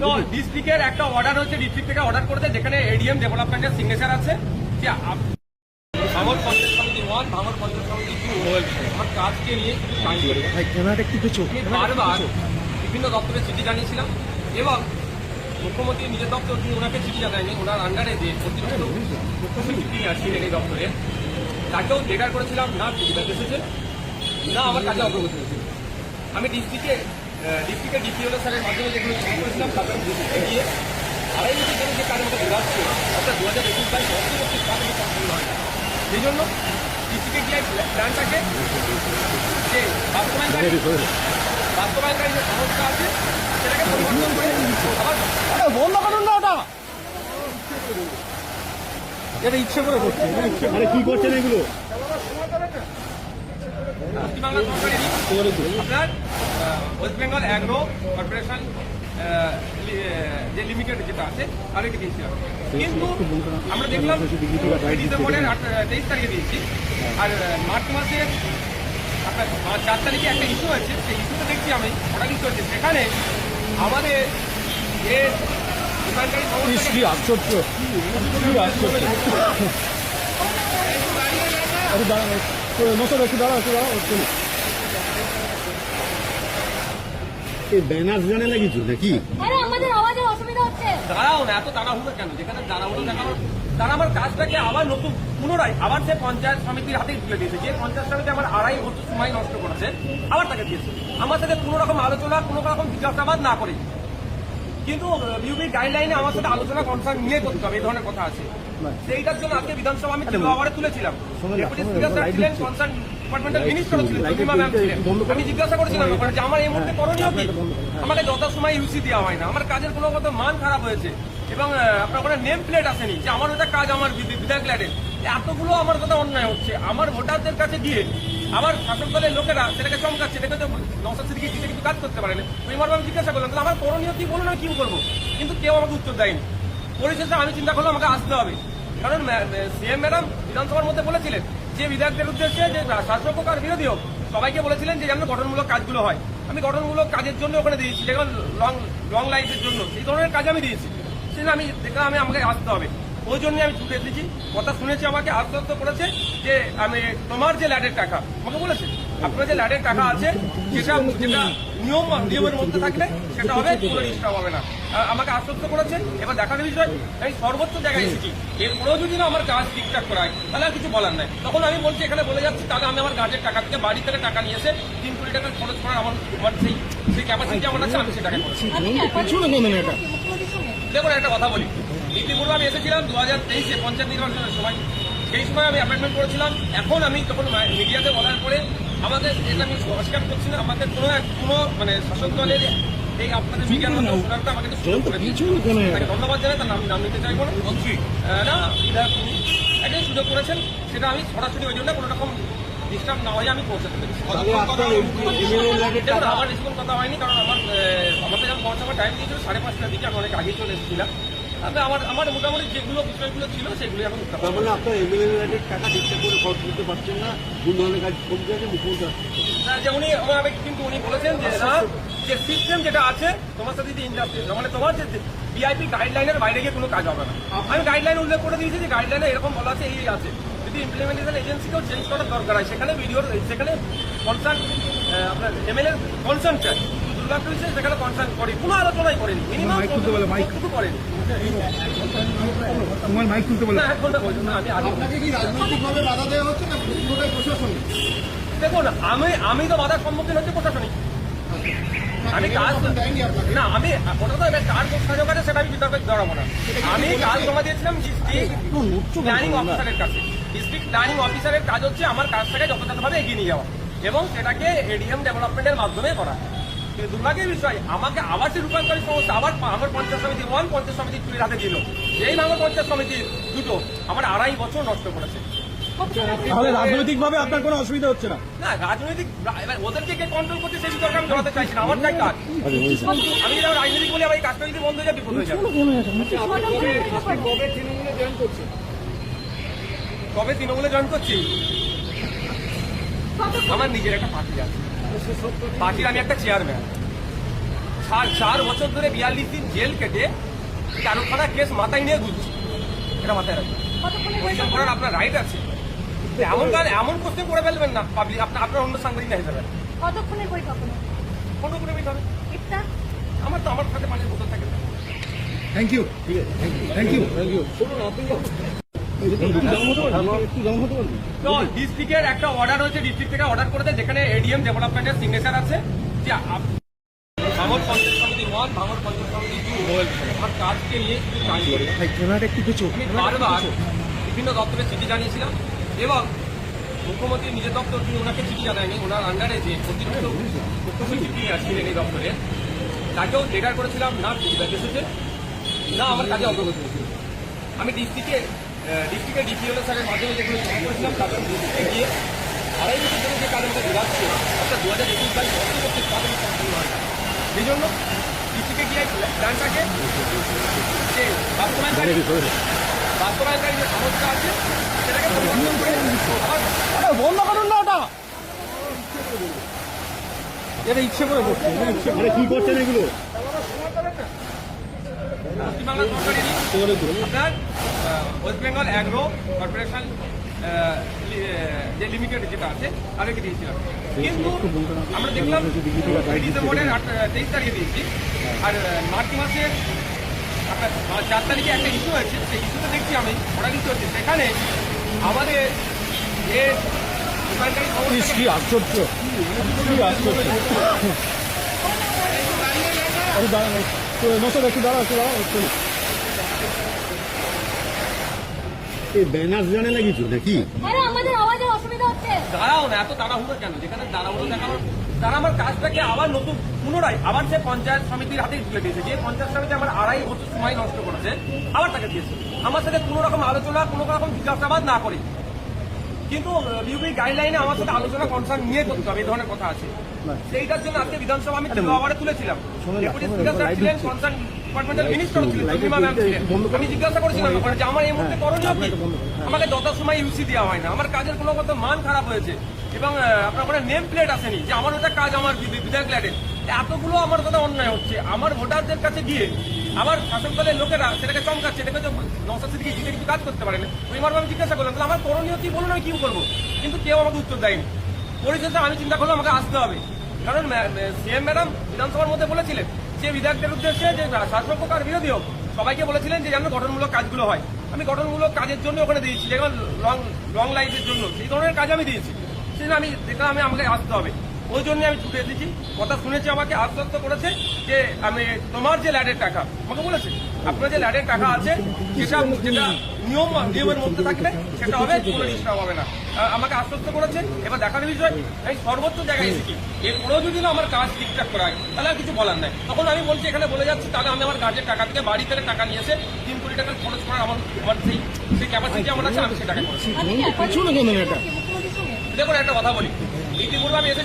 তো ডিস্ট্রিক্টের একটা অর্ডার হচ্ছে ডিস্ট্রিক্ট থেকে অর্ডার করেছে যেখানে এডিএম ডেভেলপমেন্টের সিগনেচার আছে। যে ভাঙর পঞ্চায়েত সমিতি ওয়ান ভাঙর পঞ্চায়েত সমিতি টু আমার কাজকে নিয়ে বারবার বিভিন্ন দপ্তরে চিঠি জানিয়েছিলাম এবং মুখ্যমন্ত্রী নিজের দপ্তর তিনি ওনাকে চিঠি জানায়নি ওনার আন্ডারে যে অতিরিক্ত মুখ্যমন্ত্রী তিনি আসছিলেন এই দপ্তরে তাকেও লেটার করেছিলাম না সুবিধা এসেছে না আমার কাজে অগ্রগতি হয়েছে। আমি ডিস্ট্রিক্টে ডিস্ট্রিক্টের ডিপিওলো স্যারের মাধ্যমে যেগুলো চিঠি করেছিলাম ডিস্ট্রিক্টে গিয়ে আড়াই বছর ধরে যে কাজ আমাকে দেওয়া অর্থাৎ দু হাজার একুশ বাইশ অর্থবর্তী কাজ আমি সম্পূর্ণ হয় সেই জন্য ডিস্ট্রিক্টে গিয়ে প্ল্যানটাকে যে বাস্তবায়নকারী বাস্তবায়নকারী যে সংস্থা আছে সেটাকে পরিবর্তন করে আবার বন্ধ করুন না ওটা! এটা ইচ্ছে করে করছে। আরে কি করছেন এগুলো? পশ্চিমবাংলা সরকারেরই আপনার ওয়েস্ট বেঙ্গল অ্যাগ্রো কর্পোরেশন যে লিমিটেড যেটা আছে তাদেরকে দিয়েছিলাম কিন্তু আমরা দেখলাম ডিসেম্বরের তেইশ তারিখে দিয়েছি আর মার্চ মাসের আপনার চার তারিখে একটা ইস্যু আছে সেই ইস্যুটা দেখছি আমি ওটা ইস্যু হচ্ছে সেখানে আমাদের যে দোকানকারী আশ্চর্য আশ্চর্য। একটু একটু। এই ব্যানার জানে কিছু নাকি? আমাদের আওয়াজের অসুবিধা হচ্ছে। দাঁড়াও না এত তাড়াহুড়ো কেন? যেখানে তাড়াহুড়ো দেখানো তারা আমার কাজটাকে আবার নতুন পুনরায় আবার সে পঞ্চায়েত সমিতির হাতেই তুলে দিয়েছে। যে পঞ্চায়েত সমিতি আমার আড়াই বছর সময় নষ্ট করেছে আবার তাকে দিয়েছে। আমার সাথে কোনো রকম আলোচনা কোনো রকম জিজ্ঞাসাবাদ না করে। কিন্তু ইউবি গাইডলাইনে আমার সাথে আলোচনা কনসার্ন নিয়ে করতে হবে এই ধরনের কথা আছে। সেইটার জন্য আজকে বিধানসভা আমি তীব্র তুলেছিলাম। ছিলেন কনসার্ন ডিপার্টমেন্টাল মিনিস্টারও ছিলেন প্রতিমা ম্যাম ছিলেন আমি জিজ্ঞাসা করেছিলাম ওখানে যে আমার এই মুহূর্তে করণীয় কি? আমাকে যথাসময় ইউসি দেওয়া হয় না। আমার কাজের কোনো মতো মান খারাপ হয়েছে। এবং আপনার ওখানে নেম প্লেট আসেনি যে আমার ওটা কাজ আমার বিধি- বিধায়ক ল্যাডের। এতগুলো আমার কথা অন্যায় হচ্ছে। আমার ভোটারদের কাছে গিয়ে আমার শাসক দলের লোকেরা সেটাকে চমকাচ্ছে। সেটাকে তো নশো সিদ্দিকি জিতে কিছু কাজ করতে পারেন। ওই মর্মে আমি জিজ্ঞাসা করলাম তাহলে আমার করণীয় কি বলুন আমি কি করব? কিন্তু কেউ আমাকে উত্তর দেয়নি। পরিশেষে আমি চিন্তা করলাম আমাকে আসতে হবে। কারণ সিএম ম্যাডাম বিধানসভার মধ্যে বলেছিলেন যে বিধায়কদের উদ্দেশ্যে যে শাসক আর বিরোধী হোক, সবাইকে বলেছিলেন যে যেন গঠনমূলক কাজগুলো হয়। আমি গঠনমূলক কাজের জন্য ওখানে দিয়েছি যেমন লং লং লাইফের জন্য। এই ধরনের কাজ আমি দিয়েছি। সেটা আমি, দেখলাম আমি, আমাকে আসতে হবে। ওই জন্য আমি ছুটে এসেছি। কথা শুনেছি আমাকে, আশ্বস্ত করেছে যে আমি, তোমার যে ল্যাডের টাকা, আমাকে বলেছে, আপনার যে ল্যাডের টাকা আছে, সেটা যেটা নিয়ম নিয়মের মধ্যে থাকলে সেটা হবে কোনো ডিস্টার্ব হবে না। আমাকে আশ্বস্ত করেছেন। এবার দেখার বিষয় আমি সর্বোচ্চ জায়গায় এসেছি। এরপরেও যদি না আমার কাজ ঠিকঠাক করায় তাহলে আর কিছু বলার নাই। তখন আমি বলছি এখানে বলে যাচ্ছি তাহলে আমি আমার গাছের টাকা থেকে বাড়ি থেকে টাকা নিয়ে এসে তিন কোটি টাকা খরচ করার আমার আমার সেই সেই ক্যাপাসিটি আমার আছে আমি সেটাকে দেখুন একটা কথা বলি। ইতিপূর্বে আমি এসেছিলাম দু হাজার তেইশে পঞ্চায়েত নির্বাচনের সময়। সেই সময় আমি অ্যাপয়েন্টমেন্ট করেছিলাম। এখন আমি তখন মিডিয়াতে বলার পরে আমাদের এটা আমি অস্বীকার করছি না আমাদের কোনো এক কোনো মানে শাসক দলের এই আপনাদের মিডিয়ার মধ্যে আমাকে সুযোগ করে দিয়েছে। পিছনে কেন এটা? তাকে ধন্যবাদ জানাই তার নাম নাম নিতে চাইব না। মন্ত্রী। না বিধায়ক তিনি একটা সুযোগ করেছেন সেটা আমি সরাসরি ওই জন্য কোনো রকম ডিস্টার্ব না হয়ে আমি পৌঁছাতে পেরেছি। দেখুন আমার বেশি কথা হয়নি কারণ আমার যখন পৌঁছাবার টাইম দিয়েছিল সাড়ে পাঁচটার দিকে আমি অনেক আগে চলে এসেছিলাম। তবে আমার আমার মোটামুটি যেগুলো বিষয়গুলো ছিল সেগুলো এখন তার মানে আপনার এমএলএ টাকা করে খরচ করতে পারছেন না কোন ধরনের কাজ কমতে আছে মুখ্যমন্ত্রী না, যে উনি আমাকে কিন্তু উনি বলেছেন যে না যে সিস্টেম যেটা আছে তোমার সাথে যে ইন্ডাস্ট্রি মানে তোমার যে ভিআইপি গাইডলাইনের বাইরে গিয়ে কোনো কাজ হবে না। আমি গাইডলাইন উল্লেখ করে দিয়েছি যে গাইডলাইনে এরকম বলা আছে এই আছে। যদি ইমপ্লিমেন্টেশন এজেন্সিকেও চেঞ্জ করার দরকার হয় সেখানে ভিডিওর সেখানে কনসার্ন আপনার এমএলএ কনসার্ন চাই। দুর্গাপুর হচ্ছে সেখানে কনসার্ন করি কোনো আলোচনাই করেনি। মিনিমাম মাইক তুলতে বলে, মাইক। করেনি। তোমার মাইক তুলতে বলে। না এক ঘণ্টা বলছি না আমি আগে আপনাকে কি রাজনৈতিকভাবে বাধা দেওয়া হচ্ছে না পুরোটাই প্রশাসন দেখুন আমি আমি তো বাধার সম্মুখীন হচ্ছি প্রশাসনিক। আমি কাজ না আমি ওটা তো কার করে সেটা আমি বিতর্কে জড়াবো না। আমি কাজ জমা দিয়েছিলাম ডিস্ট্রিক্ট প্ল্যানিং অফিসারের কাছে। ডিস্ট্রিক্ট প্ল্যানিং অফিসারের কাজ হচ্ছে আমার কাজটাকে যথাযথভাবে এগিয়ে নিয়ে যাওয়া। এবং সেটাকে এডিএম ডেভেলপমেন্টের মাধ্যমে করা। কিন্তু দুর্ভাগ্যের বিষয় আমাকে আবার সে রূপান্তরিত সংস্থা আবার আমার পঞ্চায়েত সমিতি ওয়ান পঞ্চায়েত সমিতি টুয়ের হাতে দিল। এই ভাঙর পঞ্চায়েত সমিতির দুটো আমার আড়াই বছর নষ্ট করেছে। তাহলে রাজনৈতিক ভাবে আপনার কোনো অসুবিধা হচ্ছে না? না রাজনৈতিক ওদেরকে কে কন্ট্রোল করছে সেই বিতর্কে আমি জড়াতে চাইছি না আমার চাই কাজ। আমি যদি আমার রাজনীতি বলি আমার এই কাজটা যদি বন্ধ হয়ে যায় বিপদ হয়ে যাবে। কবে তৃণমূলে জয়েন করছে? কবে তৃণমূলে জয়েন করছি? আমার নিজের একটা পার্টি আছে। পার্টির আমি একটা চেয়ারম্যান চার চার বছর ধরে বিয়াল্লিশ দিন জেল কেটে তেরোখানা কেস মাথায় নিয়ে ঘুরছি। এটা মাথায় রাখবেন। বৈঠক করার আপনার রাইট আছে। তো এমন কাজ এমন কোশ্চেন করে ফেলবেন না। পাবলিক আপনার আপনার অন্য সাংবাদিক না হিসাবে। কতক্ষণের বৈঠক ফটো করে একটা? আমার তো আমার সাথে পানির বোতল থাকে thank you thank you thank you তো ডিস্ট্রিক্টের একটা অর্ডার হয়েছে ডিস্ট্রিক্ট থেকে অর্ডার করেছে যেখানে এডিএম ডেভেলপমেন্টের সিগনেচার আছে। যে ভাঙর পঞ্চায়েত সমিতি ওয়ান ভাঙর পঞ্চায়েত সমিতি টু আমার কাজকে নিয়ে কিছু কিছু আমি বারবার বিভিন্ন দপ্তরে চিঠি জানিয়েছিলাম এবং মুখ্যমন্ত্রী নিজের দপ্তর তিনি ওনাকে চিঠি জানায়নি ওনার আন্ডারে যে অতিরিক্ত মুখ্য সচিব তিনি আসছিলেন এই দপ্তরে তাকেও লেটার করেছিলাম না ফিডব্যাক এসেছে না আমার কাজে অগ্রগতি হয়েছে। আমি ডিস্ট্রিক্টে ডিস্ট্রিক্টের ডিপিএল স্যারের মাধ্যমে যেগুলো জমা করেছিলাম তাদের ডিস্ট্রিক্টে গিয়ে আড়াই বছর ধরে যে কাজ আমাকে দিলাচ্ছে অর্থাৎ দু হাজার একুশ বাইশ অন্তর্বর্তী কাজ আমি সম্পূর্ণ হয় সেই জন্য ডিস্ট্রিক্টে গিয়ে প্ল্যানটাকে যে বাস্তবায়নকারী বাস্তবায়নকারী যে সমস্যা আছে সেটাকে পরিবর্তন করে বন্ধ করুন না ওটা। এটা ইচ্ছে করে করছে ইচ্ছে করে। কি করছেন এগুলো? পশ্চিমবাংলা সরকারেরই আপনার ওয়েস্ট বেঙ্গল অ্যাগ্রো কর্পোরেশন যে লিমিটেড যেটা আছে তাদেরকে দিয়েছিলাম। কিন্তু আমরা দেখলাম ডিসেম্বরের তেইশ তারিখে দিয়েছি। আর মার্চ মাসের আপনার চার তারিখে একটা ইস্যু হয়েছে সেই ইস্যুতে দেখছি আমি অর্ডার ইস্যু হচ্ছে। সেখানে আমাদের যে কি আশ্চর্য কি আশ্চর্য। একটু দাঁড়ান নসর একটু এই ব্যানার জানে লাগিয়েছো নাকি? আমাদের আওয়াজের অসুবিধা হচ্ছে। দাঁড়াও না এত তাড়াহুড়ো কেন? যেখানে দাঁড়াহুড়ো দেখানোর তারা আমার কাজটাকে আবার নতুন পুনরায় আবার সে পঞ্চায়েত সমিতির হাতেই তুলে দিয়েছে। যে পঞ্চায়েত সমিতি আমার আড়াই বছর সময় নষ্ট করেছে আবার তাকে দিয়েছে। আমার সাথে কোনো রকম আলোচনা কোনো রকম জিজ্ঞাসাবাদ না করে। কিন্তু বিউপি গাইডলাইনে আমার সাথে আলোচনা কনসার্ন নিয়ে করতে হবে এই ধরনের কথা আছে। সেইটার জন্য আজকে বিধানসভা আমি তৃতীয় তুলেছিলাম। কনসার্ন আমার কথা অন্যায় হচ্ছে। আমার ভোটারদের কাছে গিয়ে আমার শাসন দলের লোকেরা সেটাকে চমকাচ্ছে। সিদ্দিকি জিতে কিছু কাজ করতে পারেন। ওই জিজ্ঞাসা করলাম তাহলে আমার করণীয় কি বলুন, আমি কি করব? কিন্তু কেউ আমাকে উত্তর দেয়নি। পরিশেষে আমি চিন্তা করলাম, আমাকে আসতে হবে। কারণ সিএম ম্যাডাম বিধানসভার মধ্যে বলেছিলেন যে বিধায়কদের উদ্দেশ্যে যে শাসক হোক আর বিরোধী হোক, সবাইকে বলেছিলেন যে যেন গঠনমূলক কাজগুলো হয়। আমি গঠনমূলক কাজের জন্য ওখানে দিয়েছি, যেমন লং লং লাইফের জন্য। সেই ধরনের কাজ আমি দিয়েছি। সেজন্য আমি দেখলাম আমি, আমাকে আসতে হবে। ওই জন্য আমি ছুটে দিয়েছি কথা শুনেছি আমাকে, আশ্বস্ত করেছে যে আমি, তোমার যে ল্যাডের টাকা, আমাকে বলেছে, আপনার যে ল্যাডের টাকা আছে, সেটা যেটা নিয়ম নিয়মের মধ্যে থাকবে সেটা হবে কোনো ডিস্টার্ব হবে না। আমাকে আশ্বস্ত করেছেন এবার দেখার বিষয় আমি সর্বোচ্চ জায়গায় এসেছি এরপরেও যদি না আমার কাজ ঠিকঠাক করা হয় তাহলে আর কিছু বলার নাই। তখন আমি বলছি এখানে বলে যাচ্ছি তাহলে আমি আমার কাজের টাকা থেকে বাড়ি থেকে টাকা নিয়ে এসে তিন কোটি টাকা খরচ করার আমার আমার সেই সেই ক্যাপাসিটি আমার আছে আমি সেটাকে করেছি দেখুন একটা কথা বলি। ইতিপূর্বে আমি এসে